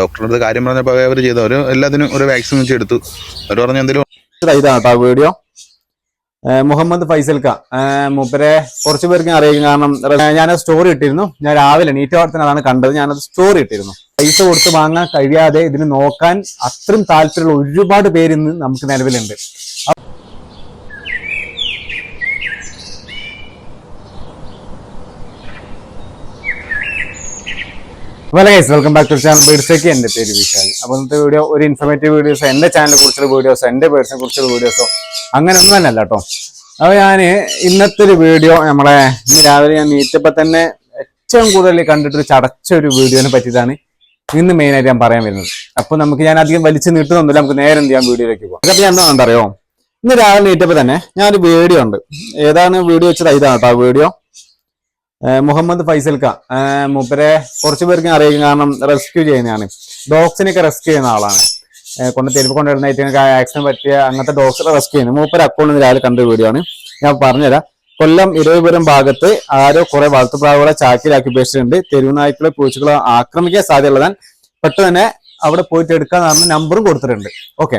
ഡോക്ടറുടെ കാര്യം പറഞ്ഞപ്പോൾ അവർ ചെയ്തു. അവർ എല്ലാത്തിനും ഒരു വാക്സിൻ വെച്ച് എടുത്തു. അവർ പറഞ്ഞു എന്തെങ്കിലും ഇതാട്ടോ വീഡിയോ. മുഹമ്മദ് ഫൈസൽ ഖാൻ മൂപ്പരെ കുറച്ച് പേർക്ക് അറിയാം കാരണം ഞാൻ സ്റ്റോറി ഇട്ടിരുന്നു. ഞാൻ രാവിലെ നീറ്റ് വാർത്തന അതാണ് കണ്ടത്. ഞാനത് സ്റ്റോറി ഇട്ടിരുന്നു. പൈസ കൊടുത്ത് വാങ്ങാൻ കഴിയാതെ ഇതിന് നോക്കാൻ അത്രയും താല്പര്യമുള്ള ഒരുപാട് പേര് ഇന്ന് നമുക്ക് നിലവിലുണ്ട്. അപ്പോൾ guys welcome back to channel ബേഡ്സേക്ക് എന്റെ പേര് വിശാൽ. അപ്പോൾ ഇന്നത്തെ വീഡിയോ ഒരു ഇൻഫർമേറ്റീവ് വീഡിയോസ് എന്റെ ചാനലിനെ കുറിച്ചുള്ള വീഡിയോസോ എന്റെ ബേഡ്സിനെ കുറിച്ചുള്ള വീഡിയോസോ അങ്ങനെ ഒന്നും തന്നെ അല്ല കേട്ടോ. അപ്പോൾ ഞാൻ ഇന്നത്തെ ഒരു വീഡിയോ നമ്മളെ ഇന്ന് രാവിലെ ഞാൻ നീറ്റപ്പോൾ തന്നെ ഏറ്റവും കൂടുതൽ കണ്ടിട്ട് ചടച്ച ഒരു വീഡിയോനെ പറ്റിയിട്ടാണ് ഇന്ന് മെയിനായിട്ട് ഞാൻ പറയാൻ വരുന്നത്. അപ്പോൾ നമുക്ക് ഞാൻ അധികം വലിച്ചു നീട്ടുന്നൊന്നുമില്ല നമുക്ക് നേരെ എന്ത് ചെയ്യാൻ വീഡിയോയിലേക്ക് പോകാം. അപ്പോൾ ഞാൻ എന്താണെന്ന് അറിയോ ഇന്ന് രാവിലെ നീറ്റപ്പോൾ തന്നെ ഞാനൊരു വീഡിയോ ഉണ്ട്. ഏതാണ് വീഡിയോ വെച്ചത്? ഇതാണ് കേട്ടോ വീഡിയോ മുഹമ്മദ് ഫൈസൽ ഖാൻ മൂപ്പരെ കുറച്ച് പേർക്ക് അറിയാം കാരണം റെസ്ക്യൂ ചെയ്യുന്നതാണ്. ഡോഗ്സിനൊക്കെ റെസ്ക്യൂ ചെയ്യുന്ന ആളാണ്. കൊണ്ട് തെരുവ് കൊണ്ടുവരുന്ന ഐറ്റങ്ങൾക്ക് ആക്സിഡന്റ് പറ്റിയ അങ്ങനത്തെ ഡോഗ്സിനെ റെസ്ക്യൂ ചെയ്യുന്നത് മൂപ്പര് അക്കൗണ്ടിൽ രാവിലെ കണ്ട വീഡിയോ ആണ്. ഞാൻ പറഞ്ഞുതരാം. കൊല്ലം ഇരുപുരം ഭാഗത്ത് ആരോ കുറെ വളർത്തുപ്രാവുകളെ ചാക്കിലാക്കി ഉപേക്ഷിച്ചിട്ടുണ്ട് തെരുവ് നായ്ക്കളെ പൂച്ചകളെ ആക്രമിക്കാൻ സാധ്യതയുള്ളതാണ്. പെട്ടെന്ന് തന്നെ അവിടെ പോയിട്ട് എടുക്കാന്ന് പറഞ്ഞ നമ്പറും കൊടുത്തിട്ടുണ്ട്. ഓക്കെ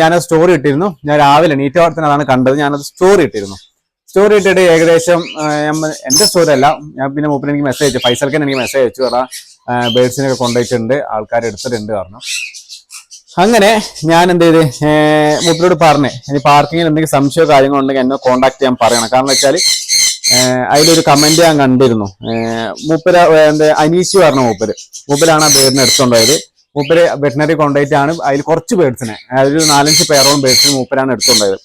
ഞാൻ സ്റ്റോറി ഇട്ടിരുന്നു. ഞാൻ രാവിലെ നീറ്റ് വാർത്തന അതാണ് കണ്ടത്. ഞാനത് സ്റ്റോറി ഇട്ടിരുന്നു. സ്റ്റോറി ഇട്ടിട്ട് ഏകദേശം എന്റെ സ്റ്റോറി അല്ല. ഞാൻ പിന്നെ മൂപ്പിന് എനിക്ക് മെസ്സേജ് അയച്ചു. ഫൈസൽക്കൻ എനിക്ക് മെസ്സേജ് അയച്ചു. പറഞ്ഞാൽ ബേഡ്സിനൊക്കെ കൊണ്ടുപോയിട്ടുണ്ട്. ആൾക്കാർ എടുത്തിട്ടുണ്ട് പറഞ്ഞു. അങ്ങനെ ഞാൻ എന്ത് ചെയ്ത്? മൂപ്പരോട് പറഞ്ഞേ. ഇനി പാർക്കിങ്ങിൽ എന്തെങ്കിലും സംശയമോ കാര്യങ്ങളോ ഉണ്ടെങ്കിൽ എന്നെ കോൺടാക്ട് ചെയ്യാൻ പറയണം. കാരണം വെച്ചാൽ അതിലൊരു കമന്റ് ഞാൻ കണ്ടിരുന്നു. മൂപ്പര് എന്താ അനീഷ് പറഞ്ഞ മൂപ്പര്. മൂപ്പരാണ് ആ ബേഡിനെ എടുത്തുകൊണ്ടായത് മൂപ്പര് വെറ്റിനറി കൊണ്ടുപോയിട്ടാണ് അതിൽ കുറച്ച് ബേഡ്സിനെ ഒരു നാലഞ്ച് പേരോളം ബേഡ്സിന് മൂപ്പരാണ് എടുത്തുകൊണ്ടായത്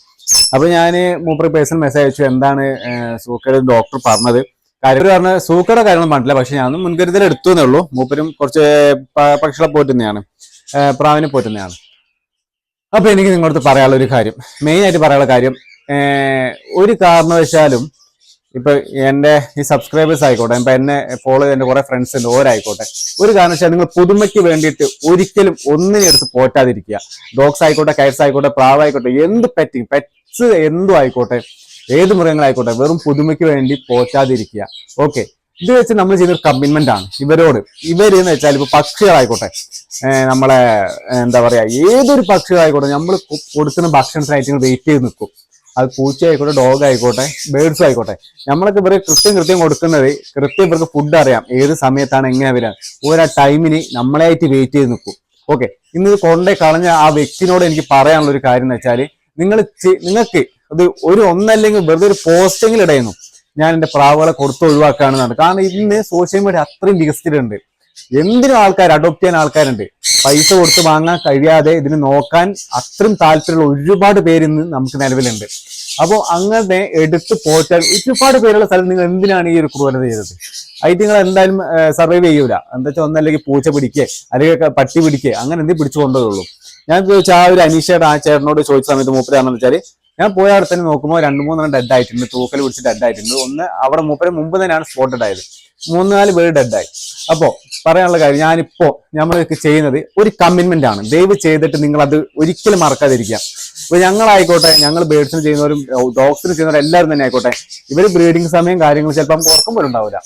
അപ്പൊ ഞാൻ മൂപ്പര് പേഴ്സണൽ മെസ്സേജ് അയച്ചു എന്താണ് സൂക്കയുടെ ഡോക്ടർ പറഞ്ഞത്. കാര്യം പറഞ്ഞ സൂക്കയുടെ കാര്യങ്ങൾ പറഞ്ഞില്ല പക്ഷെ ഞാൻ മുൻകരുതൽ എടുത്തു എന്നുള്ളൂ മൂപ്പരും കുറച്ച് പക്ഷികളെ പോറ്റുന്നതാണ്. പ്രാവിനെ പോറ്റുന്നതാണ്. അപ്പൊ എനിക്ക് നിങ്ങളടുത്ത് പറയാനുള്ള ഒരു കാര്യം. മെയിൻ ആയിട്ട് പറയാനുള്ള കാര്യം ഒരു കാരണവശാലും ഇപ്പൊ എന്റെ ഈ സബ്സ്ക്രൈബേഴ്സ് ആയിക്കോട്ടെ ഇപ്പൊ എന്നെ ഫോളോ ചെയ്ത കുറെ ഫ്രണ്ട്സ് ഉണ്ട് ഓരായിക്കോട്ടെ. ഒരു കാരണവശാലും നിങ്ങൾ പുതുമയ്ക്ക് വേണ്ടിയിട്ട് ഒരിക്കലും ഒന്നിനെടുത്ത് പോറ്റാതിരിക്കുക. ഡോഗ്സ് ആയിക്കോട്ടെ കയർസ് ആയിക്കോട്ടെ പ്രാവായിക്കോട്ടെ എന്ത് പെറ്റിങ് പെറ്റ്സ് എന്തും ആയിക്കോട്ടെ ഏത് മൃഗങ്ങളായിക്കോട്ടെ? വെറും പുതുമയ്ക്ക് വേണ്ടി പോറ്റാതിരിക്കുക. ഓക്കെ ഇത് വെച്ച് നമ്മൾ ചെയ്യുന്ന കമ്മിറ്റ്മെന്റ് ആണ്. ഇവരോട്. ഇവർ എന്ന് വെച്ചാൽ ഇപ്പൊ പക്ഷികളായിക്കോട്ടെ. നമ്മളെ എന്താ പറയാ ഏതൊരു പക്ഷികളായിക്കോട്ടെ നമ്മൾ കൊടുക്കുന്ന ഭക്ഷണത്തിനായിട്ട് വെയിറ്റ് ചെയ്ത് നിൽക്കും. അത് പൂച്ച ആയിക്കോട്ടെ ഡോഗ് ആയിക്കോട്ടെ ബേഡ്സ് ആയിക്കോട്ടെ. നമ്മളൊക്കെ ഇവർക്ക് കൃത്യം കൃത്യം കൊടുക്കുന്നത് കൃത്യം ഇവർക്ക് ഫുഡ് അറിയാം. ഏത് സമയത്താണ് എങ്ങനെ വരാൻ ഓരോ ടൈമിന് നമ്മളായിട്ട് വെയിറ്റ് ചെയ്ത് നിൽക്കും. ഓക്കെ ഇന്ന് കൊണ്ടേ കളഞ്ഞ ആ വ്യക്തിനോട് എനിക്ക് പറയാനുള്ള ഒരു കാര്യം എന്ന് വെച്ചാൽ നിങ്ങൾ നിങ്ങൾക്ക് അത് ഒരു ഒന്നല്ലെങ്കിൽ വെറുതെ ഒരു പോസ്റ്റെങ്കിലും ഇടയുന്നു. ഞാൻ എന്റെ പ്രാവുകളെ കൊടുത്ത് ഒഴിവാക്കുകയാണെന്നാണ്. കാരണം ഇന്ന് സോഷ്യൽ മീഡിയ അത്രയും വികസിച്ചിട്ടുണ്ട്. എന്തിനും ആൾക്കാർ അഡോപ്റ്റ് ചെയ്യാൻ ആൾക്കാരുണ്ട്. പൈസ കൊടുത്ത് വാങ്ങാൻ കഴിയാതെ ഇതിന് നോക്കാൻ അത്രയും താല്പര്യമുള്ള ഒരുപാട് പേര് ഇന്ന് നമുക്ക് നിലവിലുണ്ട്. അപ്പോൾ അങ്ങനെ എടുത്ത് പോറ്റാൻ ഒരുപാട് പേരുള്ള സ്ഥലത്ത് നിങ്ങൾ എന്തിനാണ് ഈ ഒരു ക്രൂരത ചെയ്തത്? അതിന് നിങ്ങൾ എന്തായാലും സർവൈവ് ചെയ്യൂല. എന്താ വെച്ചാൽ ഒന്നല്ലെങ്കിൽ പൂച്ച പിടിക്കേ അല്ലെങ്കിൽ പട്ടി പിടിക്കേ അങ്ങനെ എന്തെങ്കിലും പിടിച്ചു കൊണ്ടുള്ളൂ ഞാൻ ചോദിച്ചാൽ ആ ഒരു അനീഷയുടെ ആ ചേട്ടനോട് ചോദിച്ച സമയത്ത് മൂപ്പര് പറഞ്ഞു വെച്ചാൽ ഞാൻ പോയ അവിടെ തന്നെ നോക്കുമ്പോൾ രണ്ട് മൂന്നെണ്ണം ഡെഡ് ആയിട്ടുണ്ട് തൂക്കൽ പിടിച്ച് ഡെഡ് ആയിട്ടുണ്ട്. ഒന്ന് അവിടെ മൂപ്പര് മുമ്പ് തന്നെയാണ് സ്പോട്ടഡ് ആയത് മൂന്ന് നാല് പേര് ഡെഡായി അപ്പോ പറയാനുള്ള കാര്യം ഞാനിപ്പോ നമ്മളൊക്കെ ചെയ്യുന്നത് ഒരു കമ്മിറ്റ്മെന്റ് ആണ്. ദയവ് ചെയ്തിട്ട് നിങ്ങൾ അത് ഒരിക്കലും മറക്കാതിരിക്കുക. ഇപ്പൊ ഞങ്ങളായിക്കോട്ടെ ഞങ്ങൾ ബേഡ്സിന് ചെയ്യുന്നവരും ഡോഗ്സിന് ചെയ്യുന്നവരും എല്ലാവരും തന്നെ ആയിക്കോട്ടെ ഇവർ ബ്രീഡിംഗ് സമയം കാര്യങ്ങൾ ചിലപ്പോൾ ഉറക്കം പോലും ഉണ്ടാവില്ല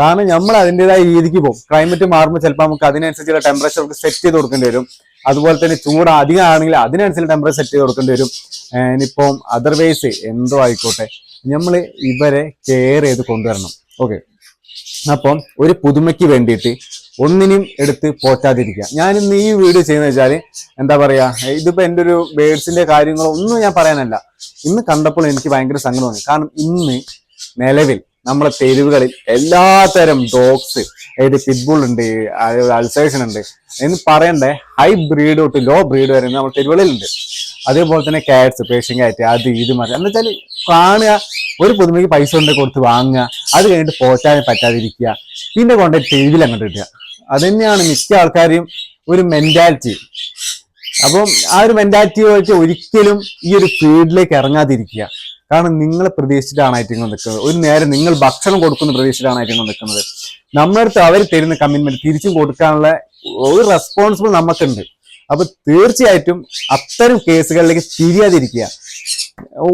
കാരണം നമ്മൾ അതിന്റെതായ രീതിക്ക് പോകും. ക്ലൈമറ്റ് മാറുമ്പോൾ ചിലപ്പോൾ നമുക്ക് അതിനനുസരിച്ചുള്ള ടെമ്പറേച്ചർ സെറ്റ് ചെയ്ത് കൊടുക്കേണ്ടി വരും. അതുപോലെ തന്നെ ചൂട് അധികം ആണെങ്കിൽ അതിനനുസരിച്ച് ടെമ്പറേച്ചർ സെറ്റ് ചെയ്ത് കൊടുക്കേണ്ടി വരും. ഇനിയിപ്പം അതർവൈസ് എന്തോ ആയിക്കോട്ടെ. നമ്മൾ ഇവരെ കെയർ ചെയ്ത് കൊണ്ടുവരണം. ഓക്കെ അപ്പം ഒരു പുതുമയ്ക്ക് വേണ്ടിയിട്ട് ഒന്നിനും എടുത്ത് പോറ്റാതിരിക്കുക. ഞാനിന്ന് ഈ വീഡിയോ ചെയ്യുന്ന വെച്ചാൽ എന്താ പറയുക ഇതിപ്പോൾ എന്റെ ഒരു ബേഡ്സിന്റെ കാര്യങ്ങളോ ഒന്നും ഞാൻ പറയാനല്ല. ഇന്ന് കണ്ടപ്പോൾ എനിക്ക് ഭയങ്കര സങ്കടം തോന്നി. കാരണം ഇന്ന് നിലവിൽ നമ്മളെ തെരുവുകളിൽ എല്ലാത്തരം ഡോഗ്സ് അതായത് പിറ്റ്ബുൾ ഉണ്ട് അൾസേഷൻ ഉണ്ട്. എന്ന് പറയണ്ടേ ഹൈ ബ്രീഡ് തൊട്ട് ലോ ബ്രീഡ് വരെ നമ്മുടെ തെരുവുകളിലുണ്ട്. അതേപോലെ തന്നെ കാറ്റ്സ് പേഷ്യൻ കാറ്റ് അത് ഇത് മതി. എന്ന് വെച്ചാൽ കാണുക ഒരു പുതുമയ്ക്ക് പൈസ കൊണ്ട് കൊടുത്ത് വാങ്ങുക അത് കഴിഞ്ഞിട്ട് പോറ്റാൻ പറ്റാതിരിക്കുക പിന്നെ കൊണ്ട് തെരുവിൽ അങ്ങോട്ട് ഇടുക. അത് തന്നെയാണ് മിക്ക ആൾക്കാരെയും ഒരു മെന്റാലിറ്റി അപ്പം ആ ഒരു മെന്റാലിറ്റി വെച്ച് ഒരിക്കലും ഈ ഒരു ഫീൽഡിലേക്ക് ഇറങ്ങാതിരിക്കുക. കാരണം നിങ്ങൾ പ്രതീക്ഷിച്ചിട്ടാണ് ആയിട്ടും നിൽക്കുന്നത്. ഒരു നേരം നിങ്ങൾ ഭക്ഷണം കൊടുക്കുന്ന പ്രതീക്ഷിച്ചിട്ടാണ് ആയിട്ടും നിൽക്കുന്നത്. നമ്മുടെ അടുത്ത് അവർ തരുന്ന കമ്മിറ്റ്മെന്റ് തിരിച്ചും കൊടുക്കാനുള്ള ഒരു റെസ്പോൺസിബിൾ നമുക്കുണ്ട്. അപ്പൊ തീർച്ചയായിട്ടും അത്തരം കേസുകളിലേക്ക് തിരിയാതിരിക്കുക.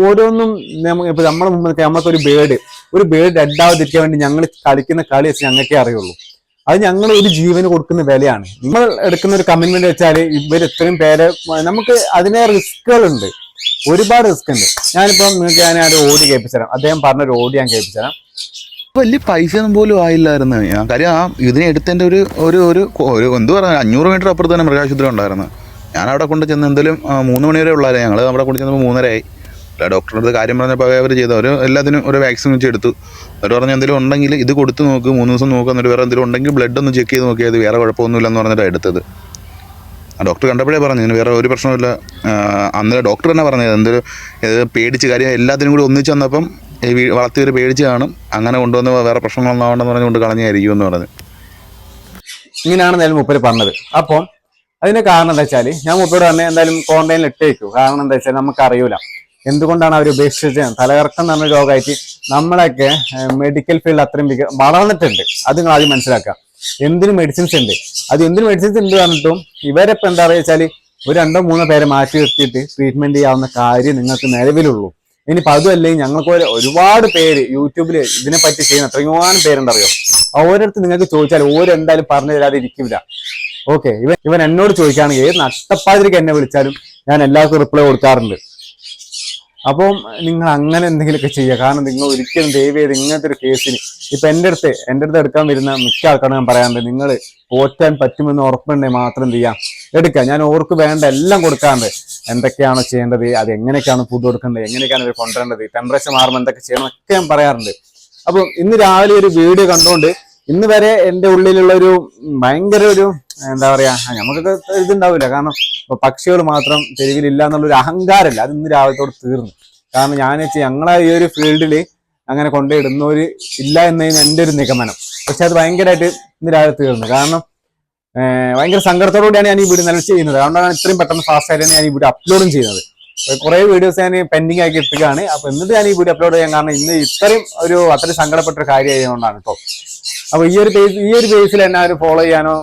ഓരോന്നും ഇപ്പൊ നമ്മുടെ മുമ്പ് നമ്മൾക്ക് ഒരു ബേഡ് ഒരു ബേഡ് ഡെഡാവാതിരിക്കാൻ വേണ്ടി ഞങ്ങൾ കളിക്കുന്ന കളി വെച്ച് ഞങ്ങൾക്കേ അറിയുള്ളൂ. അത് ഞങ്ങൾ ഒരു ജീവന് കൊടുക്കുന്ന വിലയാണ്. നമ്മൾ എടുക്കുന്ന ഒരു കമ്മിറ്റ്മെന്റ് വെച്ചാൽ ഇവർ ഇത്രയും പേരെ നമുക്ക് അതിനെ റിസ്കുകളുണ്ട് ഒരുപാട് റിസ്ക് ഉണ്ട്. ഞാനിപ്പം നിങ്ങൾക്ക് ഞാൻ ഒരു ഓടി കേൾപ്പിച്ചു തരാം അദ്ദേഹം പറഞ്ഞൊരു ഓടി ഞാൻ കേൾപ്പിച്ചു തരാം വലിയ പൈസ ഒന്നും പോലും ആയില്ലായിരുന്നു. ഞാൻ കാര്യം ആ ഇതിനെ എടുത്തതിന്റെ ഒരു ഒരു ഒരു ഒരു എന്ത് പറഞ്ഞാൽ അഞ്ഞൂറ് മീറ്റർ അപ്പുറത്ത് തന്നെ മൃഗാശുപത്രി ഉണ്ടായിരുന്നു. ഞാൻ അവിടെ കൊണ്ട് ചെന്ന് എന്തെങ്കിലും മൂന്ന് മണി വരെ ഉള്ളായിരുന്നു. ഞങ്ങൾ അവിടെ കൊണ്ട് ചെന്നപ്പോൾ മൂന്നരയായി. ഡോക്ടറുടെ അടുത്ത് കാര്യം പറഞ്ഞപ്പോൾ അവർ ചെയ്തു. അവർ എല്ലാത്തിനും ഒരു വാക്സിൻ വെച്ച് എടുത്തു. അവർ പറഞ്ഞു എന്തെങ്കിലും ഉണ്ടെങ്കിൽ ഇത് കൊടുത്ത് നോക്ക് മൂന്ന് ദിവസം നോക്കുക എന്നിട്ട് വേറെ എന്തെങ്കിലും ഉണ്ടെങ്കിൽ ബ്ലഡ് ഒന്ന് ചെക്ക് ചെയ്ത് നോക്കിയാൽ അത് വേറെ കുഴപ്പമൊന്നുമില്ലെന്ന് പറഞ്ഞിട്ടാണ് എടുത്തത്. ഡോക്ടർ കണ്ടപ്പോഴേ പറഞ്ഞു ഇതിന് വേറെ ഒരു പ്രശ്നമില്ല അന്നേരം ഡോക്ടർ തന്നെ പറഞ്ഞത് എന്തൊരു ഇത് പേടിച്ച് കാര്യം എല്ലാത്തിനും കൂടി ഒന്നിച്ച് വന്നപ്പം ഈ വളർത്തി ഒരു പേടിച്ച് കാണും. അങ്ങനെ കൊണ്ടുവന്ന് വേറെ പ്രശ്നങ്ങളൊന്നും ആവണ്ടെന്ന് പറഞ്ഞുകൊണ്ട് കളഞ്ഞായിരിക്കും എന്ന് പറഞ്ഞു. ഇങ്ങനെയാണ് എന്തായാലും മുപ്പര് പറഞ്ഞത്. അപ്പം അതിന് കാരണം എന്താ വെച്ചാൽ ഞാൻ മുപ്പരോട് തന്നെ എന്തായാലും ക്വാറന്റൈനിൽ ഇട്ടേക്കും. കാരണം എന്താ വെച്ചാൽ നമുക്ക് അറിയൂല എന്തുകൊണ്ടാണ് അവർ ഉപേക്ഷിച്ചത്? തലകറക്കം എന്ന് പറഞ്ഞ രോഗമായിട്ട് നമ്മളൊക്കെ മെഡിക്കൽ ഫീൽഡ് അത്രയും വളർന്നിട്ടുണ്ട്. അത് നിങ്ങൾ ആദ്യം മനസ്സിലാക്കുക. എന്തിന് മെഡിസിൻസ് ഉണ്ട്? അത് എന്തിന് മെഡിസിൻസ് ഉണ്ട് പറഞ്ഞിട്ടും ഇവരിപ്പോ എന്താ പറയുക വെച്ചാൽ ഒരു രണ്ടോ മൂന്നോ പേരെ മാറ്റി നിർത്തിയിട്ട് ട്രീറ്റ്മെന്റ് ചെയ്യാവുന്ന കാര്യം നിങ്ങൾക്ക് നിലവിലുള്ളൂ. ഇനിയിപ്പോൾ അതുമല്ലെങ്കിൽ ഞങ്ങൾക്ക് ഒരു- ഒരുപാട് പേര് യൂട്യൂബിൽ ഇതിനെ പറ്റി ചെയ്യുന്ന എത്രയോളം പേരുണ്ടറിയോ ഓരോരുത്തർ നിങ്ങൾക്ക് ചോദിച്ചാൽ ഓരെന്തായാലും പറഞ്ഞു തരാതെ ഇരിക്കില്ല. ഓക്കെ ഇവൻ ഇവൻ എന്നോട് ചോദിക്കുകയാണെങ്കിൽ ഏത് നട്ടപ്പാതിരിക്ക് എന്നെ വിളിച്ചാലും ഞാൻ എല്ലാവർക്കും റിപ്ലൈ കൊടുക്കാറുണ്ട്. അപ്പം നിങ്ങൾ അങ്ങനെ എന്തെങ്കിലുമൊക്കെ ചെയ്യുക. കാരണം നിങ്ങൾ ഒരിക്കലും ദയവ് ചെയ്ത് ഇങ്ങനത്തെ ഒരു കേസിന് ഇപ്പൊ എന്റെ അടുത്ത് എന്റെ അടുത്ത് എടുക്കാൻ വരുന്ന മിക്ക ആൾക്കാരും ഞാൻ പറയാറുണ്ട് നിങ്ങൾ പോറ്റാൻ പറ്റുമെന്ന് ഉറപ്പുണ്ടെങ്കിൽ മാത്രം എന്ത് ചെയ്യാം? എടുക്കുക. ഞാൻ ഓർക്ക് വേണ്ട എല്ലാം കൊടുക്കാണ്ട് എന്തൊക്കെയാണോ ചെയ്യേണ്ടത്? അത് എങ്ങനെയൊക്കെയാണ് ഫുഡ് കൊടുക്കേണ്ടത്? എങ്ങനെയൊക്കെയാണ് ഇവർ കൊണ്ടുവരേണ്ടത്? ടെമ്പറേച്ചർ മാറുമ്പോൾ എന്തൊക്കെ ചെയ്യണം? ഒക്കെ ഞാൻ പറയാറുണ്ട്. അപ്പൊ ഇന്ന് രാവിലെ ഒരു വീഡിയോ കണ്ടുകൊണ്ട് ഇന്ന് വരെ എന്റെ ഉള്ളിലുള്ള ഒരു ഭയങ്കര ഒരു എന്താ പറയാ നമുക്ക് നമുക്കൊക്കെ ഇതുണ്ടാവില്ല. കാരണം പക്ഷികൾ മാത്രം തെരുവിലില്ല എന്നുള്ള ഒരു അഹങ്കാരമില്ല. അത് ഇന്ന് രാവിലത്തോട് തീർന്നു. കാരണം ഞാൻ വെച്ചാൽ ഞങ്ങളെ ഈ ഒരു ഫീൽഡിൽ അങ്ങനെ കൊണ്ടുപോയിടുന്നവര് ഇല്ല എന്നതിന് എന്റെ ഒരു നിഗമനം. പക്ഷെ അത് ഭയങ്കരമായിട്ട് ഇന്ന് രാവിലെ തീർന്നു. കാരണം ഭയങ്കര സങ്കടത്തോടുകൂടിയാണ് ഞാൻ ഈ വീഡിയോ നല്ല ചെയ്യുന്നത്. അതുകൊണ്ടാണ് ഇത്രയും പെട്ടെന്ന് ഫാസ്റ്റ് ആയിട്ട് ഞാൻ ഈ വീഡിയോ അപ്ലോഡും ചെയ്യുന്നത്. കുറെ വീഡിയോസ് ഞാൻ പെൻഡിങ് ആക്കി ഇട്ടുകയാണ് അപ്പൊ എന്നിട്ട് ഞാൻ ഈ വീഡിയോ അപ്ലോഡ് ചെയ്യാൻ കാരണം ഇന്ന് ഇത്രയും ഒരു അത്രയും സങ്കടപ്പെട്ട ഒരു കാര്യമായതുകൊണ്ടാണ് കേട്ടോ അപ്പൊ ഈ ഒരു പേജ് ഈ ഒരു പേജിൽ എന്നെ ആരും ഫോളോ ചെയ്യാനോ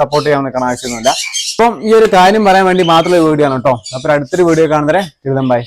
സപ്പോർട്ട് ചെയ്യാനോ നിൽക്കണ ആവശ്യമൊന്നുമില്ല. അപ്പം ഈ ഒരു കാര്യം പറയാൻ വേണ്ടി മാത്രമേ വീഡിയോ ആണ് കേട്ടോ. അപ്പൊ അടുത്തൊരു വീഡിയോ കാണുന്നവരെ ബൈ